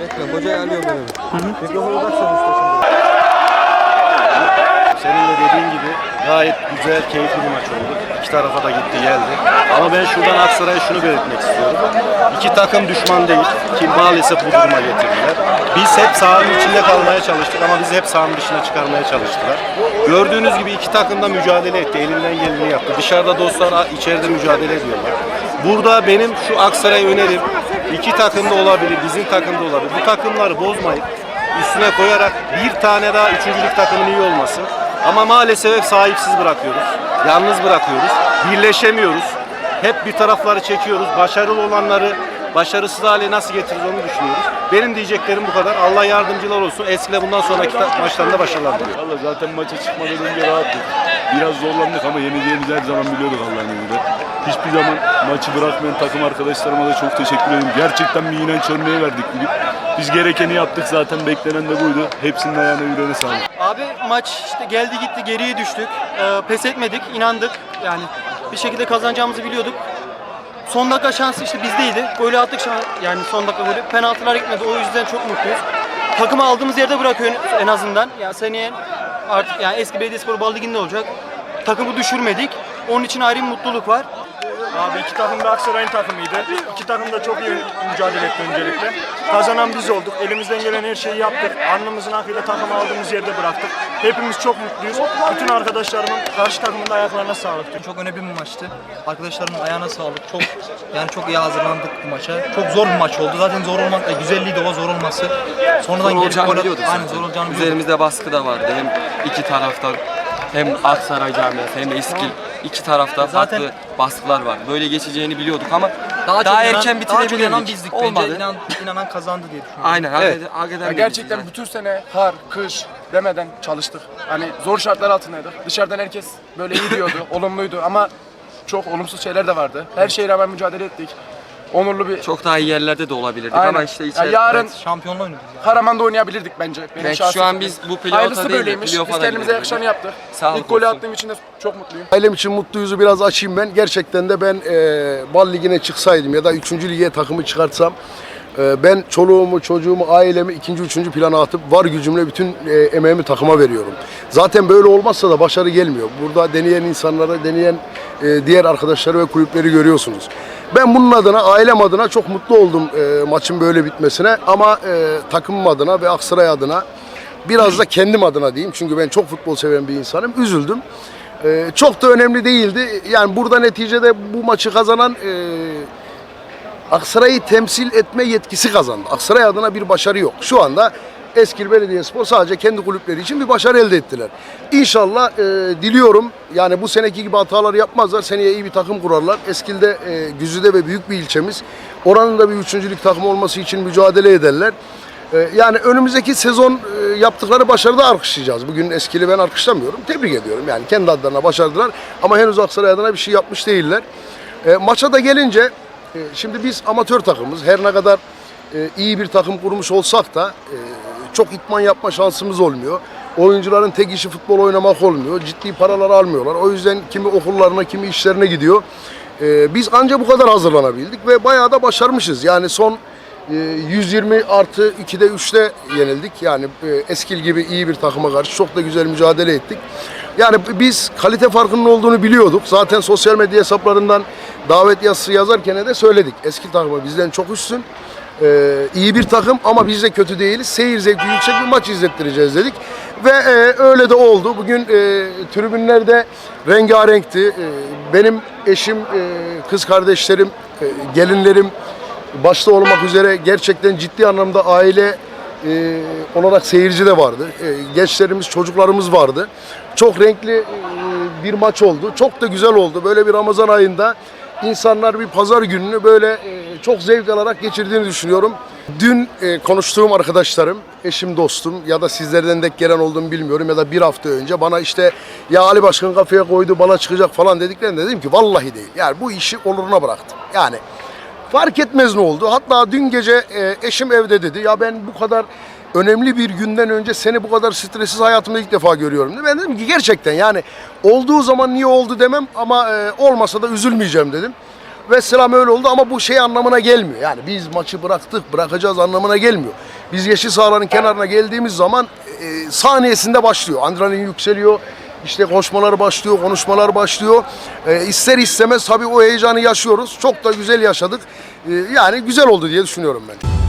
Bekle, hocayı alıyorum benim. Mikrofonu bak sonuçta şimdi. Senin de dediğin gibi gayet güzel, keyifli bir maç oldu. İki tarafa da gitti geldi. Ama ben şuradan Aksaray'a şunu belirtmek istiyorum. İki takım düşman değil ki maalesef bu duruma getirdiler. Biz hep sahanın içinde kalmaya çalıştık ama bizi hep sahanın dışına çıkarmaya çalıştılar. Gördüğünüz gibi iki takım da mücadele etti. Elinden geleni yaptı. Dışarıda dostlar içeride mücadele ediyorlar. Burada benim şu Aksaray'a önerim iki takım da olabilir, bizim takım da olabilir. Bu takımları bozmayıp üstüne koyarak bir tane daha üçüncülük takımın iyi olması. Ama maalesef sahipsiz bırakıyoruz. Yalnız bırakıyoruz. Birleşemiyoruz. Hep bir tarafları çekiyoruz. Başarılı olanları başarısız hale nasıl getiririz onu düşünüyoruz. Benim diyeceklerim bu kadar. Allah yardımcılar olsun. Eskile bundan sonraki maçlarında başarılar diliyorum. Valla zaten maça çıkmadan önce rahattık. Biraz zorlandık ama yeneceğimizi her zaman biliyorduk Allah'ın izniyle. Hiçbir zaman maçı bırakmayan takım arkadaşlarıma da çok teşekkür ederim. Gerçekten bir inanç örneği verdik bugün. Biz gerekeni yaptık zaten beklenen de buydu. Hepsinin ayağına yüreğine sağlık. Abi maç işte geldi gitti geriye düştük. Ee, pes etmedik, inandık. Yani bir şekilde kazanacağımızı biliyorduk. Son dakika şansı işte bizdeydi. Golü attık şan- yani son dakika golü. Penaltılar gitmedi. O yüzden çok mutluyuz. Takımı aldığımız yerde bırakıyor en azından. Ya seneye artık yani eski Belediyespor Bal Ligi'nde olacak. Takımı düşürmedik. Onun için ayrı bir mutluluk var. Abi iki takım da Aksaray'ın takımıydı. İki takım da çok iyi mücadele etti öncelikle. Kazanan biz olduk. Elimizden gelen her şeyi yaptık. Alnımızın akıyla takımı aldığımız yerde bıraktık. Hepimiz çok mutluyuz. Bütün arkadaşlarımın karşı takımın da ayaklarına sağlık. Çok önemli bir maçtı. Arkadaşlarımın ayağına sağlık. Çok yani çok iyi hazırlandık bu maça. Çok zor bir maç oldu. Zaten zor olmak, e, güzelliği de o zor olması. Sonradan Zor gelip olacağını gol at- biliyorduk Aynen zaten. zor olacağını biliyorduk. Üzerimizde baskı da vardı. Hem iki taraftan hem Aksaray camiası hem de İskil iki tarafta Zaten- farklı baskılar var. Böyle geçeceğini biliyorduk ama daha, daha, çok inanan- erken Daha çok inanan bitirebilirdik. bizdik Olmadı. bence. İnan, inanan kazandı diye düşünüyorum. Aynen. hak eden Ya de gerçekten bütün sene kar, kış demeden çalıştık. Hani zor şartlar altındaydık. Dışarıdan herkes böyle iyi diyordu, olumluydu ama çok olumsuz şeyler de vardı. Her şeye rağmen mücadele ettik. Onurlu bir... Çok daha iyi yerlerde de olabilirdik Aynen. ama işte Ya içeride. yarın Şampiyonluğu oynadık. yani. Karaman'da oynayabilirdik bence. Benim Belki şahsi şu an fikrim. biz bu playoff'a Hayırlısı değil de böyleymiş. playoff'a Biz da kendimize gidebilirdik. yakışanı yaptık. Sağlık İlk golü olsun. attığım için de çok mutluyum. Ailem için mutluyuzu biraz açayım ben. Gerçekten de ben e, bal ligine çıksaydım ya da 3. lige takımı çıkartsam e, ben çoluğumu, çocuğumu, ailemi ikinci, üçüncü plana atıp var gücümle bütün e, emeğimi takıma veriyorum. Zaten böyle olmazsa da başarı gelmiyor. Burada deneyen insanları, deneyen e, diğer arkadaşları ve kulüpleri görüyorsunuz. Ben bunun adına, ailem adına çok mutlu oldum e, maçın böyle bitmesine. Ama e, takımım adına ve Aksaray adına biraz da kendim adına diyeyim. Çünkü ben çok futbol seven bir insanım. Üzüldüm. Ee, çok da önemli değildi. Yani burada neticede bu maçı kazanan e, Aksaray'ı temsil etme yetkisi kazandı. Aksaray adına bir başarı yok. Şu anda Eskil Belediyespor sadece kendi kulüpleri için bir başarı elde ettiler. İnşallah e, diliyorum yani bu seneki gibi hatalar yapmazlar. Seneye iyi bir takım kurarlar. Eskil'de e, Güzü'de ve büyük bir ilçemiz. Oranın da bir üçüncülük takımı olması için mücadele ederler. E, yani önümüzdeki sezon e, yaptıkları başarıda alkışlayacağız. Bugün Eskil'i ben alkışlamıyorum. Tebrik ediyorum. Yani kendi adlarına başardılar. Ama henüz Aksaray adına bir şey yapmış değiller. E, maça da gelince e, şimdi biz amatör takımız. Her ne kadar e, iyi bir takım kurmuş olsak da e, çok itman yapma şansımız olmuyor. Oyuncuların tek işi futbol oynamak olmuyor. Ciddi paralar almıyorlar. O yüzden kimi okullarına, kimi işlerine gidiyor. E, biz ancak bu kadar hazırlanabildik ve bayağı da başarmışız. Yani son e, 120 artı 2'de 3'te yenildik. Yani e, Eskil gibi iyi bir takıma karşı çok da güzel mücadele ettik. Yani biz kalite farkının olduğunu biliyorduk. Zaten sosyal medya hesaplarından davet yazısı yazarken de söyledik. Eski takımı bizden çok üstün. Ee, iyi bir takım ama biz de kötü değiliz. Seyir zevki yüksek bir maç izlettireceğiz dedik. Ve e, öyle de oldu. Bugün e, tribünlerde rengarenkti. E, benim eşim, e, kız kardeşlerim, e, gelinlerim başta olmak üzere gerçekten ciddi anlamda aile e, olarak seyirci de vardı. E, gençlerimiz, çocuklarımız vardı. Çok renkli e, bir maç oldu. Çok da güzel oldu. Böyle bir Ramazan ayında insanlar bir pazar gününü böyle e, çok zevk alarak geçirdiğini düşünüyorum. Dün e, konuştuğum arkadaşlarım, eşim, dostum ya da sizlerden denk gelen olduğumu bilmiyorum ya da bir hafta önce bana işte ya Ali Başkan kafaya koydu bana çıkacak falan dediklerinde dedim ki vallahi değil. Yani bu işi oluruna bıraktım. Yani Fark etmez ne oldu. Hatta dün gece e, eşim evde dedi. Ya ben bu kadar önemli bir günden önce seni bu kadar stressiz hayatımda ilk defa görüyorum. Ben dedim ki gerçekten yani olduğu zaman niye oldu demem ama e, olmasa da üzülmeyeceğim dedim. ve selam öyle oldu ama bu şey anlamına gelmiyor. Yani biz maçı bıraktık, bırakacağız anlamına gelmiyor. Biz yeşil sahaların kenarına geldiğimiz zaman e, saniyesinde başlıyor. Adrenalin yükseliyor. İşte koşmalar başlıyor, konuşmalar başlıyor. E, ister istemez tabii o heyecanı yaşıyoruz. Çok da güzel yaşadık. E, yani güzel oldu diye düşünüyorum ben.